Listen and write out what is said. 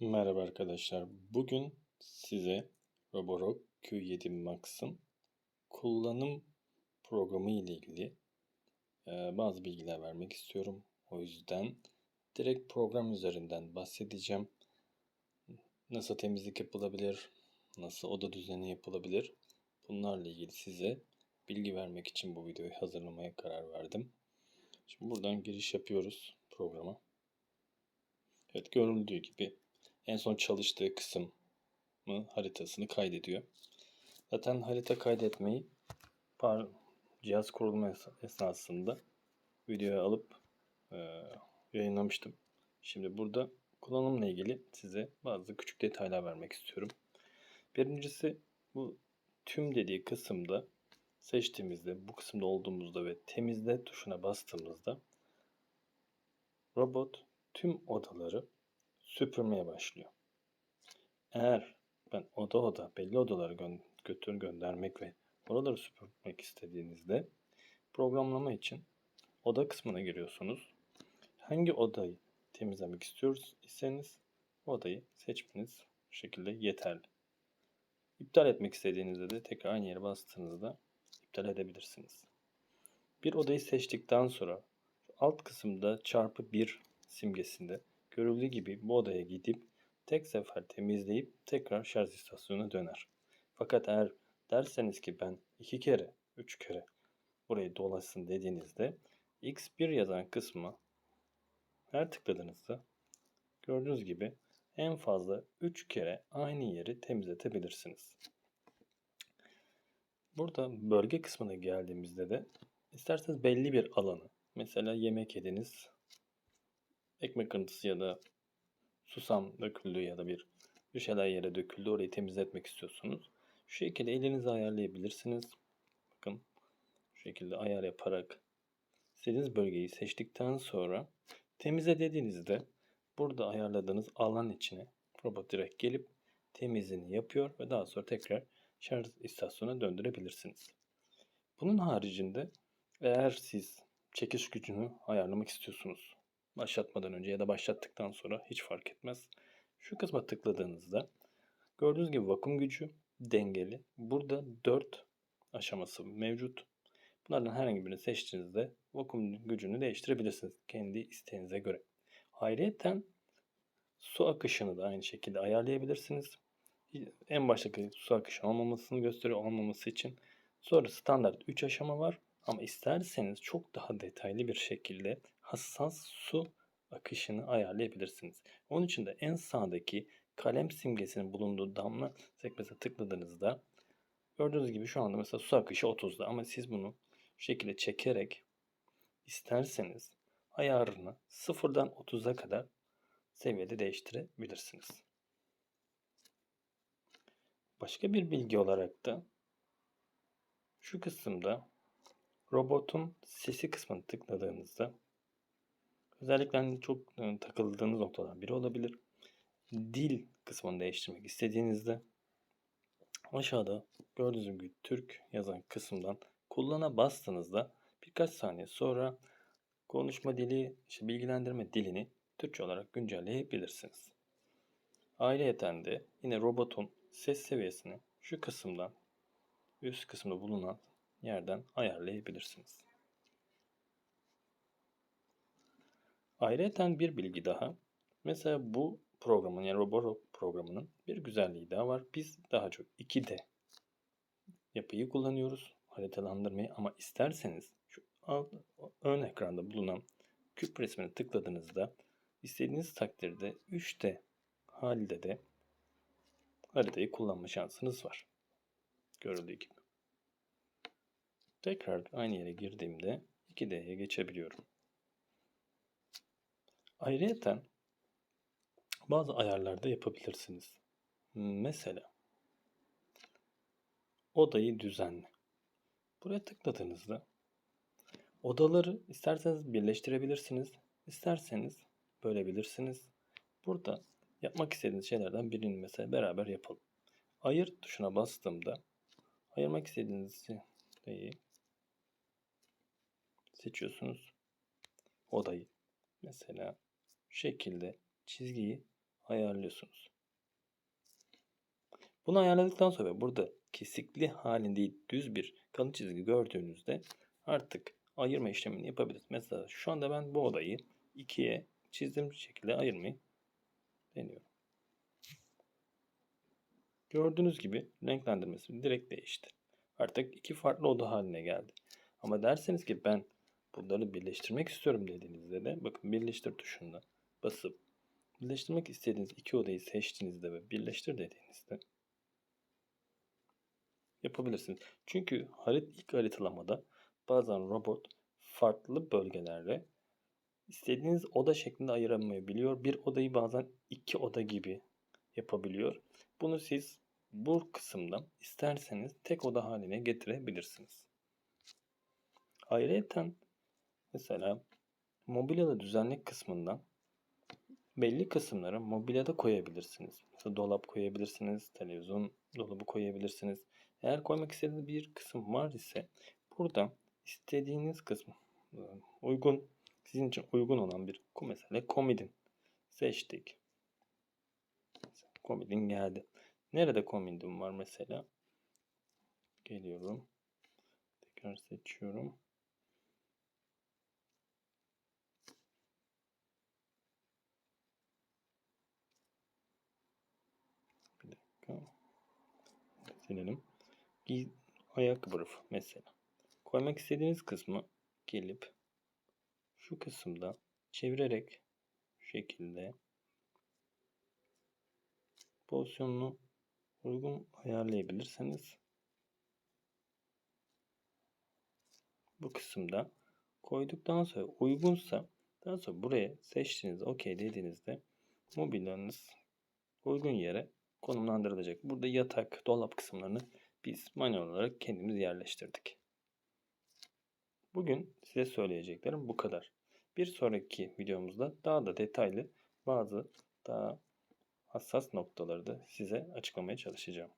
Merhaba arkadaşlar. Bugün size Roborock Q7 Max'ın kullanım programı ile ilgili e, bazı bilgiler vermek istiyorum. O yüzden direkt program üzerinden bahsedeceğim. Nasıl temizlik yapılabilir, nasıl oda düzeni yapılabilir bunlarla ilgili size bilgi vermek için bu videoyu hazırlamaya karar verdim. Şimdi buradan giriş yapıyoruz programa. Evet görüldüğü gibi en son çalıştığı kısmı haritasını kaydediyor. Zaten harita kaydetmeyi par cihaz kurulma esnasında videoya alıp e, yayınlamıştım. Şimdi burada kullanımla ilgili size bazı küçük detaylar vermek istiyorum. Birincisi bu tüm dediği kısımda seçtiğimizde bu kısımda olduğumuzda ve temizle tuşuna bastığımızda robot tüm odaları süpürmeye başlıyor. Eğer ben oda oda belli odaları gö götür göndermek ve oraları süpürmek istediğinizde programlama için oda kısmına giriyorsunuz. Hangi odayı temizlemek istiyoruz iseniz odayı seçmeniz bu şekilde yeterli. İptal etmek istediğinizde de tekrar aynı yere bastığınızda iptal edebilirsiniz. Bir odayı seçtikten sonra alt kısımda çarpı 1 simgesinde görüldüğü gibi bu odaya gidip tek sefer temizleyip tekrar şarj istasyonuna döner. Fakat eğer derseniz ki ben iki kere, üç kere burayı dolaşsın dediğinizde X1 yazan kısmı her tıkladığınızda gördüğünüz gibi en fazla 3 kere aynı yeri temizletebilirsiniz. Burada bölge kısmına geldiğimizde de isterseniz belli bir alanı mesela yemek yediniz ekmek kırıntısı ya da susam döküldü ya da bir bir şeyler yere döküldü orayı temizletmek istiyorsunuz. Şu şekilde elinizi ayarlayabilirsiniz. Bakın şu şekilde ayar yaparak istediğiniz bölgeyi seçtikten sonra temizle dediğinizde burada ayarladığınız alan içine robot direkt gelip temizliğini yapıyor ve daha sonra tekrar şarj istasyonuna döndürebilirsiniz. Bunun haricinde eğer siz çekiş gücünü ayarlamak istiyorsunuz başlatmadan önce ya da başlattıktan sonra hiç fark etmez. Şu kısma tıkladığınızda gördüğünüz gibi vakum gücü dengeli. Burada 4 aşaması mevcut. Bunlardan herhangi birini seçtiğinizde vakum gücünü değiştirebilirsiniz kendi isteğinize göre. Ayrıca su akışını da aynı şekilde ayarlayabilirsiniz. En baştaki su akışı olmamasını gösteriyor olmaması için. Sonra standart 3 aşama var. Ama isterseniz çok daha detaylı bir şekilde hassas su akışını ayarlayabilirsiniz. Onun için de en sağdaki kalem simgesinin bulunduğu damla sekmesine tıkladığınızda gördüğünüz gibi şu anda mesela su akışı 30'da ama siz bunu şu şekilde çekerek isterseniz ayarını sıfırdan 30'a kadar seviyede değiştirebilirsiniz. Başka bir bilgi olarak da şu kısımda robotun sesi kısmını tıkladığınızda özellikle hani çok e, takıldığınız noktadan biri olabilir. Dil kısmını değiştirmek istediğinizde aşağıda gördüğünüz gibi Türk yazan kısımdan kullana bastığınızda birkaç saniye sonra konuşma dili, işte bilgilendirme dilini Türkçe olarak güncelleyebilirsiniz. Ayrıyeten de yine robotun ses seviyesini şu kısımdan üst kısımda bulunan yerden ayarlayabilirsiniz. Ayrıca bir bilgi daha. Mesela bu programın yani Roborock programının bir güzelliği daha var. Biz daha çok 2D yapıyı kullanıyoruz haritalandırmayı ama isterseniz şu alt, ön ekranda bulunan küp resmine tıkladığınızda istediğiniz takdirde 3D halde de haritayı kullanma şansınız var. Görüldüğü gibi. Tekrar aynı yere girdiğimde 2D'ye geçebiliyorum. Ayrıca bazı ayarlarda yapabilirsiniz. Mesela odayı düzenle. Buraya tıkladığınızda odaları isterseniz birleştirebilirsiniz, isterseniz bölebilirsiniz. Burada yapmak istediğiniz şeylerden birini mesela beraber yapalım. Ayır tuşuna bastığımda ayırmak istediğiniz şeyi seçiyorsunuz odayı. Mesela şekilde çizgiyi ayarlıyorsunuz. Bunu ayarladıktan sonra burada kesikli halinde düz bir kalın çizgi gördüğünüzde artık ayırma işlemini yapabiliriz. Mesela şu anda ben bu odayı ikiye çizdiğim şekilde ayırmayı deniyorum. Gördüğünüz gibi renklendirmesi direkt değişti. Artık iki farklı oda haline geldi. Ama derseniz ki ben bunları birleştirmek istiyorum dediğinizde de bakın birleştir tuşuna basıp birleştirmek istediğiniz iki odayı seçtiğinizde ve birleştir dediğinizde yapabilirsiniz. Çünkü harit ilk haritalamada bazen robot farklı bölgelerde istediğiniz oda şeklinde ayıramayabiliyor. Bir odayı bazen iki oda gibi yapabiliyor. Bunu siz bu kısımdan isterseniz tek oda haline getirebilirsiniz. Ayrıca mesela mobilyada düzenlik kısmından belli kısımları mobilyada koyabilirsiniz. Mesela dolap koyabilirsiniz, televizyon dolabı koyabilirsiniz. Eğer koymak istediğiniz bir kısım var ise burada istediğiniz kısmı uygun sizin için uygun olan bir mesela komodin seçtik. Komodin geldi. Nerede komodin var mesela? Geliyorum. Tekrar seçiyorum. Bir dakika. Silelim. Giy ayakkabı rafı mesela. Koymak istediğiniz kısmı gelip şu kısımda çevirerek şu şekilde pozisyonunu uygun ayarlayabilirseniz bu kısımda koyduktan sonra uygunsa daha sonra buraya seçtiğinizde OK dediğinizde mobilyanız uygun yere konumlandırılacak. Burada yatak, dolap kısımlarını biz manuel olarak kendimiz yerleştirdik. Bugün size söyleyeceklerim bu kadar. Bir sonraki videomuzda daha da detaylı bazı daha hassas noktaları da size açıklamaya çalışacağım.